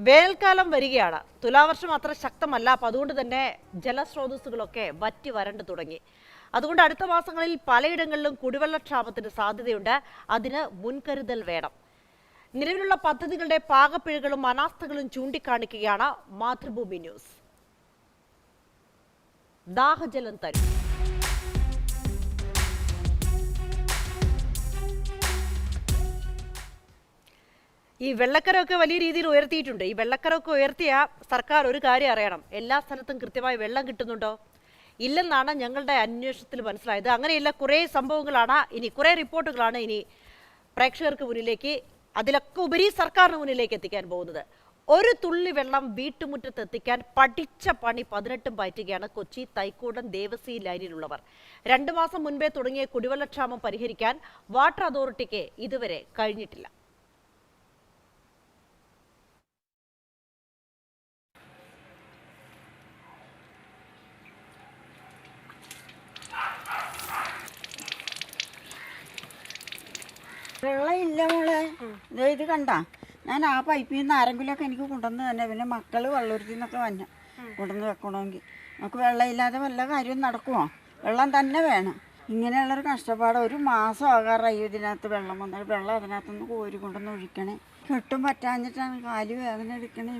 വേനൽക്കാലം വരികയാണ്. തുലാവർഷം അത്ര ശക്തമല്ല. അപ്പം അതുകൊണ്ട് തന്നെ ജലസ്രോതസ്സുകളൊക്കെ വറ്റി വരണ്ടു തുടങ്ങി. അതുകൊണ്ട് അടുത്ത മാസങ്ങളിൽ പലയിടങ്ങളിലും കുടിവെള്ളക്ഷാമത്തിന് സാധ്യതയുണ്ട്. അതിന് മുൻകരുതൽ വേണം. നിലവിലുള്ള പദ്ധതികളുടെ പാകപ്പിഴകളും അനാസ്ഥകളും ചൂണ്ടിക്കാണിക്കുകയാണ് മാതൃഭൂമി ന്യൂസ്. ദാഹജലം തരും. ഈ വെള്ളക്കരമൊക്കെ വലിയ രീതിയിൽ ഉയർത്തിയിട്ടുണ്ട്. ഈ വെള്ളക്കരമൊക്കെ ഉയർത്തിയ സർക്കാർ ഒരു കാര്യം അറിയണം. എല്ലാ സ്ഥലത്തും കൃത്യമായി വെള്ളം കിട്ടുന്നുണ്ടോ? ഇല്ലെന്നാണ് ഞങ്ങളുടെ അന്വേഷണത്തിൽ മനസ്സിലായത്. അങ്ങനെയുള്ള കുറേ സംഭവങ്ങളാണ് ഇനി കുറേ റിപ്പോർട്ടുകളാണ് ഇനി പ്രേക്ഷകർക്ക് മുന്നിലേക്ക് അതിലൊക്കെ ഉപരി സർക്കാരിന് മുന്നിലേക്ക് എത്തിക്കാൻ പോകുന്നത്. ഒരു തുള്ളി വെള്ളം വീട്ടുമുറ്റത്ത് എത്തിക്കാൻ പഠിച്ച പണി പതിനെട്ടും പയറ്റുകയാണ് കൊച്ചി തൈക്കൂടം ദേവസി ലൈനിലുള്ളവർ. രണ്ടു മാസം മുൻപേ തുടങ്ങിയ കുടിവെള്ളക്ഷാമം പരിഹരിക്കാൻ വാട്ടർ അതോറിറ്റിക്ക് ഇതുവരെ കഴിഞ്ഞിട്ടില്ല. വെള്ളമില്ല മോളെ. ഇത് കണ്ട. ഞാൻ ആ പൈപ്പിൽ നിന്ന് ആരെങ്കിലുമൊക്കെ എനിക്ക് കൊണ്ടുവന്ന് തന്നെ. പിന്നെ മക്കൾ വെള്ളൂരത്തിൽ നിന്നൊക്കെ വന്നു കൊണ്ടുവന്ന് വെക്കണമെങ്കിൽ. നമുക്ക് വെള്ളമില്ലാതെ വല്ല കാര്യവും നടക്കുമോ? വെള്ളം തന്നെ വേണം. ഇങ്ങനെയുള്ളൊരു കഷ്ടപ്പാട് ഒരു മാസം ആകാറായി ഇതിനകത്ത് വെള്ളം വന്നാൽ വെള്ളം അതിനകത്തുനിന്ന് കോരി കൊണ്ടുവന്ന് ഒഴിക്കണേ. കെട്ടും പറ്റാഞ്ഞിട്ടാണ് കാൽ വേദന എടുക്കണേ.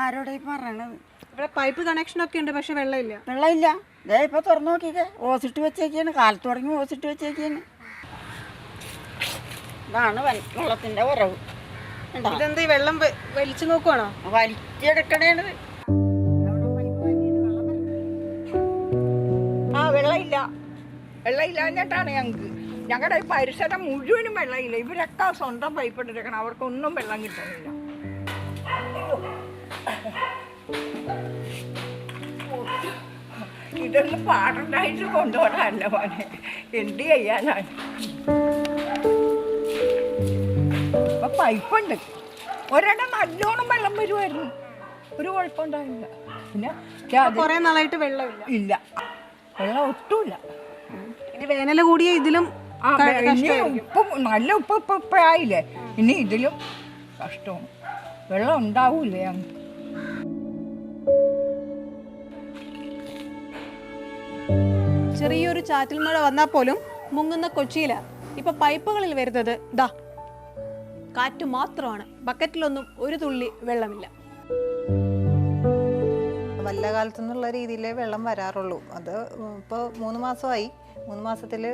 ആരോടെ ഈ പറയണത്? ഇവിടെ പൈപ്പ് കണക്ഷൻ ഒക്കെ ഉണ്ട് പക്ഷെ വെള്ളമില്ല. വെള്ളമില്ല. ഇതേ ഇപ്പൊ തുറന്നു നോക്കിക്കേ. ഓസിട്ട് വെച്ചേക്കാണ് കാലത്ത് തുടങ്ങി ഓസിട്ട് വെച്ചേക്കാണ് ഇതാണ് വെള്ളത്തിന്റെ ഉറവ് ഇതെന്ത് വെള്ളം വലിച്ചു നോക്കുവാണോ? വലിച്ചെടുക്കണേണ്. ആ വെള്ളമില്ല. വെള്ളമില്ലാഞ്ഞിട്ടാണ് ഞങ്ങൾക്ക് ഞങ്ങളുടെ ഈ പരിസരം മുഴുവനും വെള്ളമില്ല. ഇവരൊക്കെ സ്വന്തം പൈപ്പ് എടുക്കണം അവർക്കൊന്നും വെള്ളം കിട്ടുന്നില്ല. ഇതൊന്നും പാടുണ്ടായിട്ട് കൊണ്ടുപോകാനല്ല മോനെ. എന്ത് ചെയ്യാനാണ്? പൈപ്പുണ്ട് ഒരെണ്ണം നല്ലോണം വെള്ളം വരുമായിരുന്നു ഒരു കുഴപ്പമുണ്ടായില്ല പിന്നെ കുറെ നാളായിട്ട് വെള്ളമില്ല. ഇല്ല. വെള്ളം ഒട്ടുമില്ല. ഇനി വേനൽ കൂടിയ ഇതിലും ഇനി ഉപ്പ് നല്ല ഉപ്പ് ഇപ്പൊ ഇപ്പൊ ആയില്ലേ? ഇനി ഇതിലും കഷ്ടമാണ് വെള്ളം ഉണ്ടാവൂലേ ചെറിയൊരു ചാറ്റൽ മഴ വന്നാൽ പോലും മുങ്ങുന്ന കൊച്ചിയിലാണ് ഇപ്പൊ പൈപ്പുകളിൽ വരുന്നത്. ദാ കാറ്റ് മാത്രമാണ്. ബക്കറ്റിലൊന്നും ഒരു തുള്ളി വെള്ളമില്ല. വല്ല കാലത്തു നിന്നുള്ള രീതിയിലേ വെള്ളം വരാറുള്ളൂ. അത് ഇപ്പോൾ മൂന്ന് മാസമായി. മൂന്ന് മാസത്തിൽ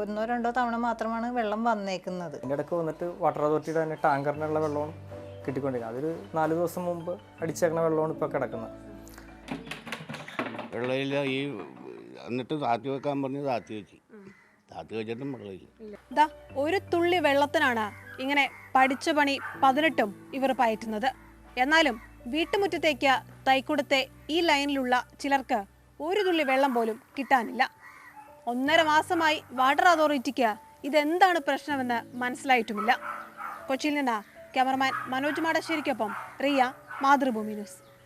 ഒന്നോ രണ്ടോ തവണ മാത്രമാണ് വെള്ളം വന്നേക്കുന്നത്. അതിന്റെ ഇടയ്ക്ക് വന്നിട്ട് വാട്ടർ അതോറിറ്റിയുടെ തന്നെ ടാങ്കറിനുള്ള വെള്ളമാണ് കിട്ടിക്കൊണ്ടിരിക്കുന്നത് അതൊരു നാല് ദിവസം മുമ്പ് അടിച്ചേക്കണ വെള്ളമാണ് ഇപ്പോൾ കിടക്കുന്നത്. വെള്ളമില്ല. ഈ എന്നിട്ട് താത്തി വെക്കാൻ പറഞ്ഞ് താത്തി വെച്ച്. താത്തി വെച്ചിട്ടും വെള്ളമില്ല. ദാ ഒരു തുള്ളി വെള്ളത്തിനാണ് ഇങ്ങനെ പഠിച്ച പണി പതിനെട്ടും ഇവർ പയറ്റുന്നത്. എന്നാലും വീട്ടുമുറ്റത്തേക്ക് തൈക്കുടത്തെ ഈ ലൈനിലുള്ള ചിലർക്ക് ഒരു തുള്ളി വെള്ളം പോലും കിട്ടാനില്ല. ഒന്നര മാസമായി വാട്ടർ അതോറിറ്റിക്ക് ഇതെന്താണ് പ്രശ്നമെന്ന് മനസ്സിലായിട്ടുമില്ല. കൊച്ചിയിൽ നിന്ന് ക്യാമറമാൻ മനോജ് മാടശ്ശേരിക്കൊപ്പം റിയ മാതൃഭൂമി ന്യൂസ്.